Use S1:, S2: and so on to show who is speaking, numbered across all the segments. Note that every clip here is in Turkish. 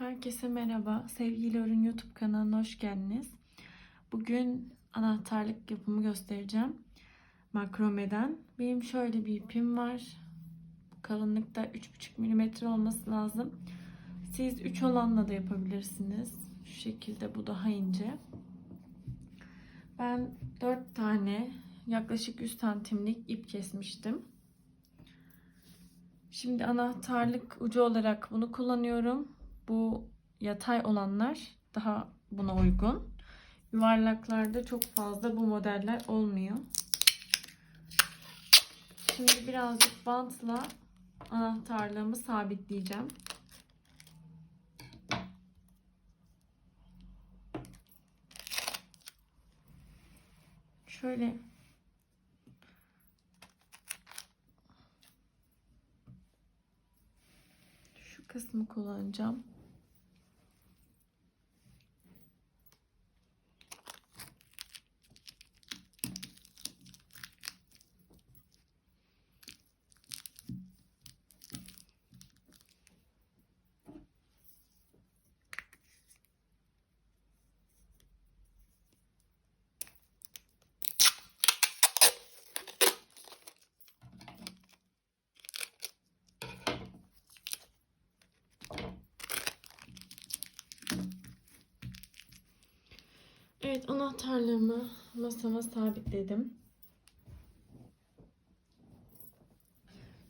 S1: Herkese merhaba. Sevgili Ürün YouTube kanalına hoş geldiniz. Bugün anahtarlık yapımı göstereceğim. Makromeden. Benim şöyle bir ipim var. Bu kalınlıkta 3,5 mm olması lazım. Siz 3 olanla da yapabilirsiniz. Şu şekilde bu daha ince. Ben 4 tane yaklaşık 100 santimlik ip kesmiştim. Şimdi anahtarlık ucu olarak bunu kullanıyorum. Bu yatay olanlar daha buna uygun. Yuvarlaklarda çok fazla bu modeller olmuyor. Şimdi birazcık bantla anahtarlığımı sabitleyeceğim. Şöyle şu kısmı kullanacağım. Evet anahtarlığımı masama sabitledim.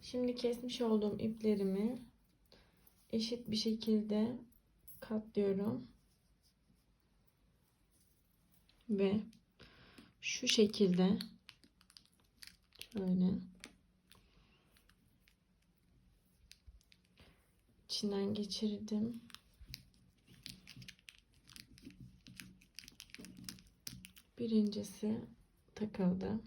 S1: Şimdi kesmiş olduğum iplerimi eşit bir şekilde katlıyorum. Ve şu şekilde şöyle içinden geçirdim. Birincisi takıldı.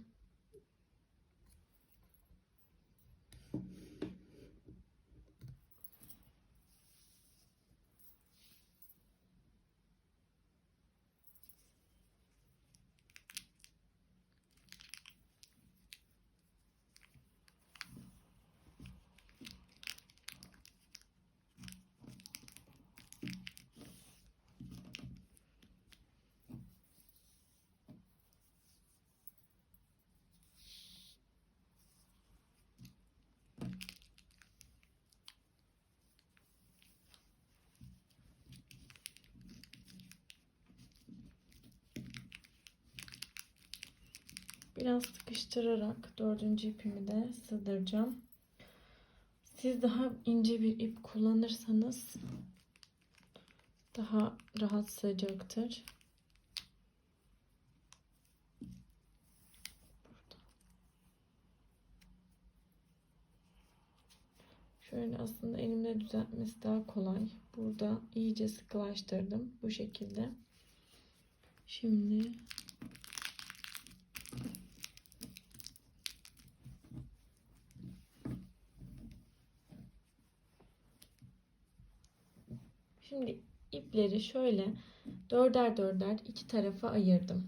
S1: Biraz sıkıştırarak dördüncü ipimi de sığdıracağım. Siz daha ince bir ip kullanırsanız daha rahat sığacaktır. Şöyle aslında elimle düzeltmesi daha kolay. Burada iyice sıkılaştırdım bu şekilde. Şimdi ipleri şöyle dörder dörder iki tarafa ayırdım.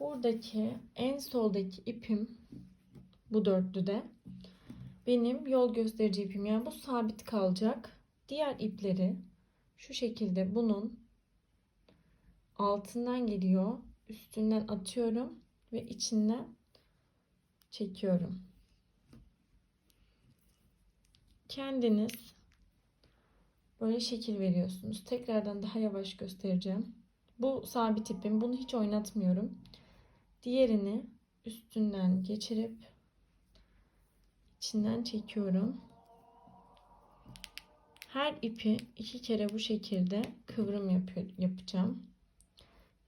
S1: Buradaki en soldaki ipim bu dörtlüde benim yol gösterici ipim. Yani bu sabit kalacak. Diğer ipleri şu şekilde bunun altından geliyor. Üstünden atıyorum ve içinden çekiyorum. Kendiniz böyle şekil veriyorsunuz. Tekrardan daha yavaş göstereceğim. Bu sabit ipim. Bunu hiç oynatmıyorum. Diğerini üstünden geçirip içinden çekiyorum. Her ipi iki kere bu şekilde kıvrım yapıyor, yapacağım.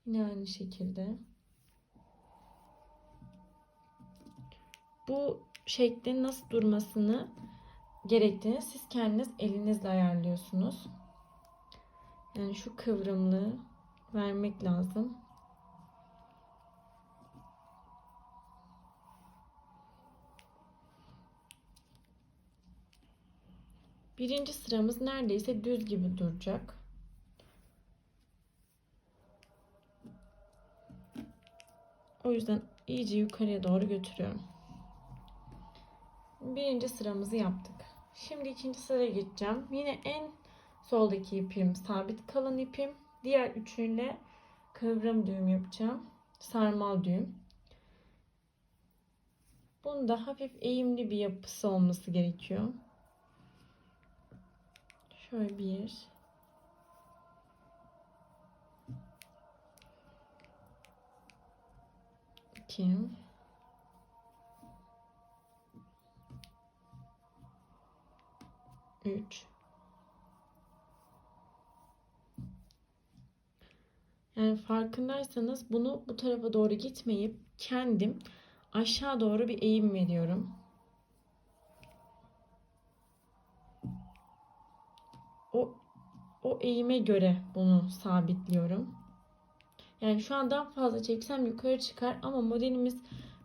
S1: Yine aynı şekilde. Bu şeklin nasıl durmasını gerektiğini siz kendiniz elinizle ayarlıyorsunuz. Yani şu kıvrımlığı vermek lazım. Birinci sıramız neredeyse düz gibi duracak. O yüzden iyice yukarıya doğru götürüyorum. Birinci sıramızı yaptık. Şimdi ikinci sıraya geçeceğim. Yine en soldaki ipim sabit kalan ipim. Diğer üçüyle kıvrım düğüm yapacağım. Sarmal düğüm. Bunda hafif eğimli bir yapısı olması gerekiyor. Şöyle bir. iki. Üç. Yani farkındaysanız bunu bu tarafa doğru gitmeyip kendim aşağı doğru bir eğim veriyorum. O o eğime göre bunu sabitliyorum. Yani şu an daha fazla çeksem yukarı çıkar ama modelimiz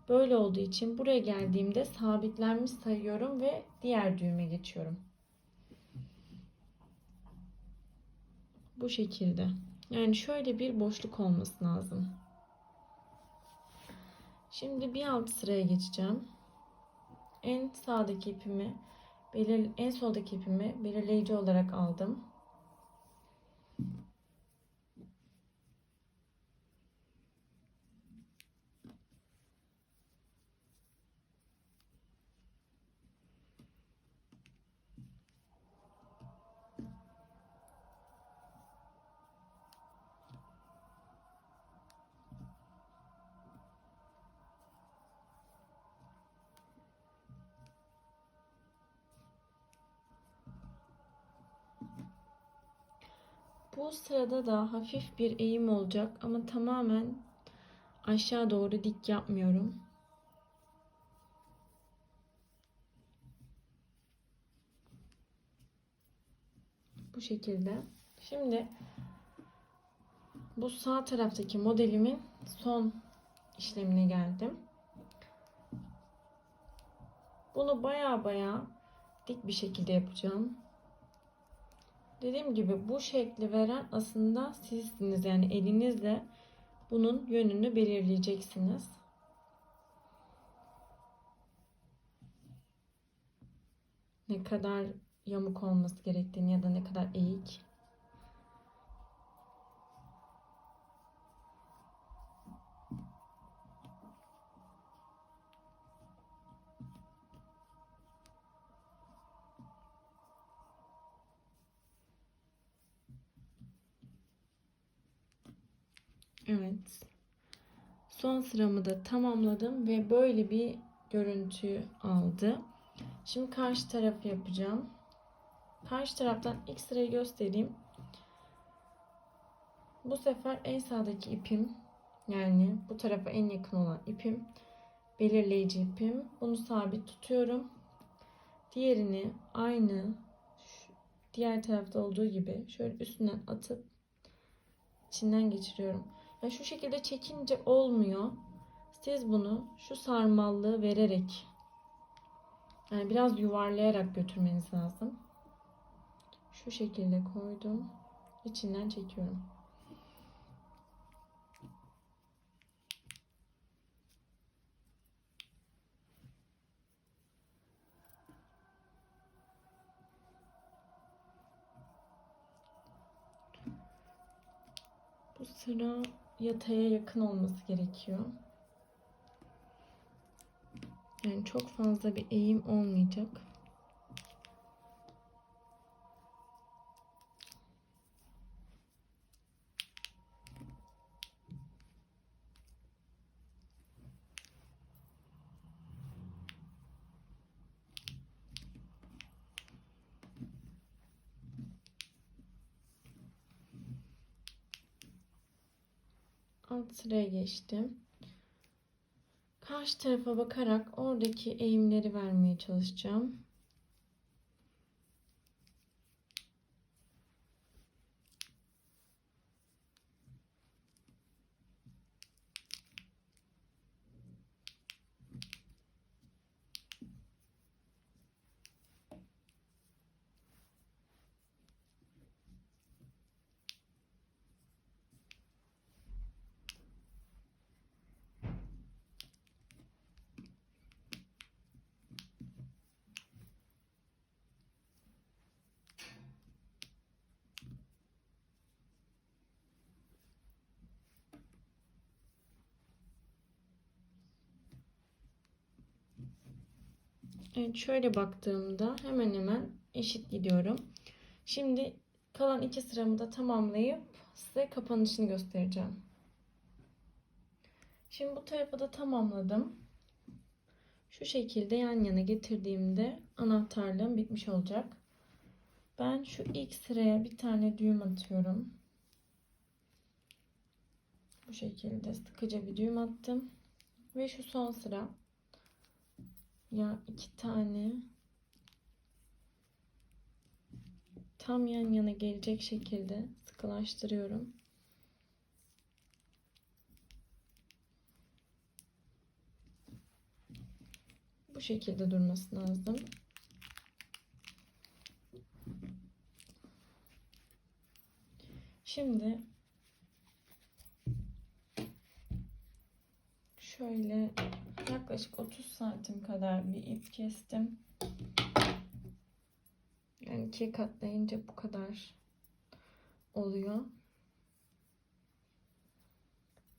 S1: böyle olduğu için buraya geldiğimde sabitlenmiş sayıyorum ve diğer düğüme geçiyorum. Bu şekilde. Yani şöyle bir boşluk olması lazım. Şimdi bir alt sıraya geçeceğim. En sağdaki ipimi belir en soldaki ipimi belirleyici olarak aldım. Bu sırada da hafif bir eğim olacak ama tamamen aşağı doğru dik yapmıyorum. Bu şekilde. Şimdi bu sağ taraftaki modelimin son işlemine geldim. Bunu baya baya dik bir şekilde yapacağım. Dediğim gibi bu şekli veren aslında sizsiniz. Yani elinizle bunun yönünü belirleyeceksiniz. Ne kadar yamuk olması gerektiğini ya da ne kadar eğik. Son sıramı da tamamladım ve böyle bir görüntü aldı. Şimdi karşı tarafı yapacağım. Karşı taraftan ilk sırayı göstereyim. Bu sefer en sağdaki ipim yani bu tarafa en yakın olan ipim belirleyici ipim. Bunu sabit tutuyorum. Diğerini aynı diğer tarafta olduğu gibi şöyle üstünden atıp içinden geçiriyorum. Yani şu şekilde çekince olmuyor. Siz bunu şu sarmallığı vererek yani biraz yuvarlayarak götürmeniz lazım. Şu şekilde koydum. İçinden çekiyorum. Bu sıra yataya yakın olması gerekiyor. Yani çok fazla bir eğim olmayacak. Alt sıraya geçtim. Karşı tarafa bakarak oradaki eğimleri vermeye çalışacağım. Evet şöyle baktığımda hemen hemen eşit gidiyorum. Şimdi kalan iki sıramı da tamamlayıp size kapanışını göstereceğim. Şimdi bu tarafı da tamamladım. Şu şekilde yan yana getirdiğimde anahtarlığım bitmiş olacak. Ben şu ilk sıraya bir tane düğüm atıyorum. Bu şekilde sıkıca bir düğüm attım. Ve şu son sıra ya iki tane tam yan yana gelecek şekilde sıkılaştırıyorum. Bu şekilde durması lazım. Şimdi şöyle yaklaşık 30 santim kadar bir ip kestim. Yani ikiye katlayınca bu kadar oluyor.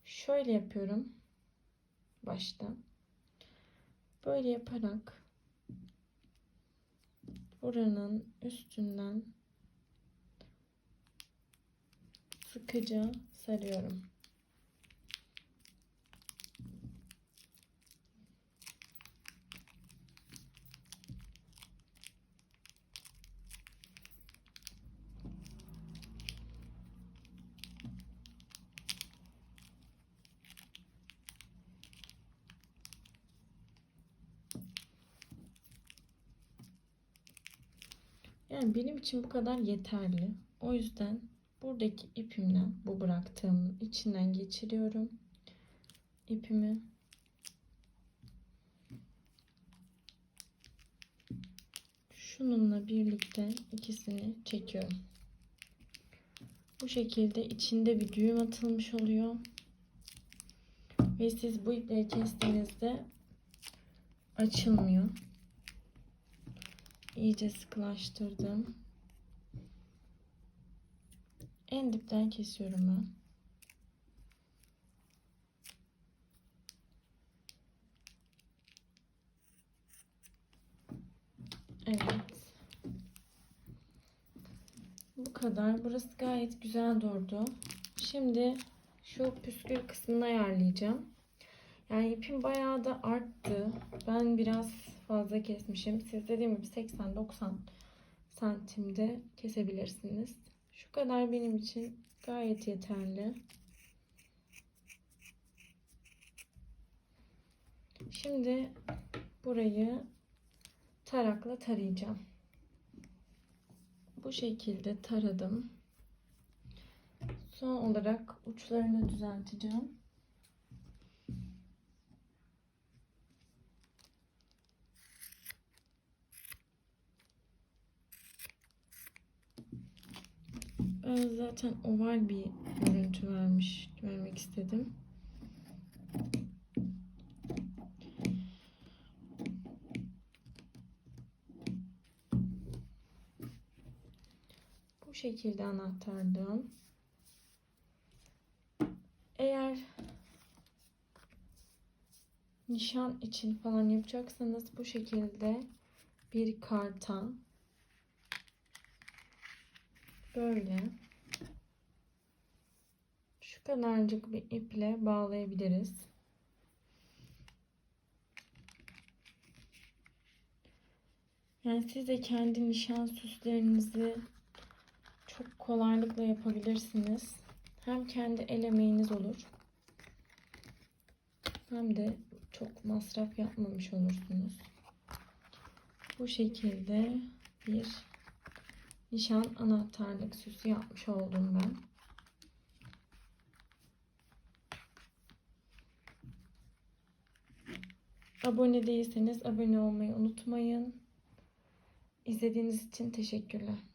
S1: Şöyle yapıyorum başta. Böyle yaparak buranın üstünden sıkıca sarıyorum. Yani benim için bu kadar yeterli. O yüzden buradaki ipimden bu bıraktığım içinden geçiriyorum. ipimi. Şununla birlikte ikisini çekiyorum. Bu şekilde içinde bir düğüm atılmış oluyor. Ve siz bu ipleri kestiğinizde açılmıyor iyice sıkılaştırdım. En dipten kesiyorum ben. Evet. Bu kadar. Burası gayet güzel durdu. Şimdi şu püskül kısmını ayarlayacağım. Yani ipim bayağı da arttı. Ben biraz fazla kesmişim. Siz dediğim gibi 80-90 santimde kesebilirsiniz. Şu kadar benim için gayet yeterli. Şimdi burayı tarakla tarayacağım. Bu şekilde taradım. Son olarak uçlarını düzelteceğim. Ben zaten oval bir görüntü vermiş, vermek istedim. Bu şekilde anahtarlığım. Eğer nişan için falan yapacaksanız bu şekilde bir karta böyle şu kadarcık bir iple bağlayabiliriz. Yani siz de kendi nişan süslerinizi çok kolaylıkla yapabilirsiniz. Hem kendi el emeğiniz olur. Hem de çok masraf yapmamış olursunuz. Bu şekilde bir nişan anahtarlık süsü yapmış oldum ben. Abone değilseniz abone olmayı unutmayın. İzlediğiniz için teşekkürler.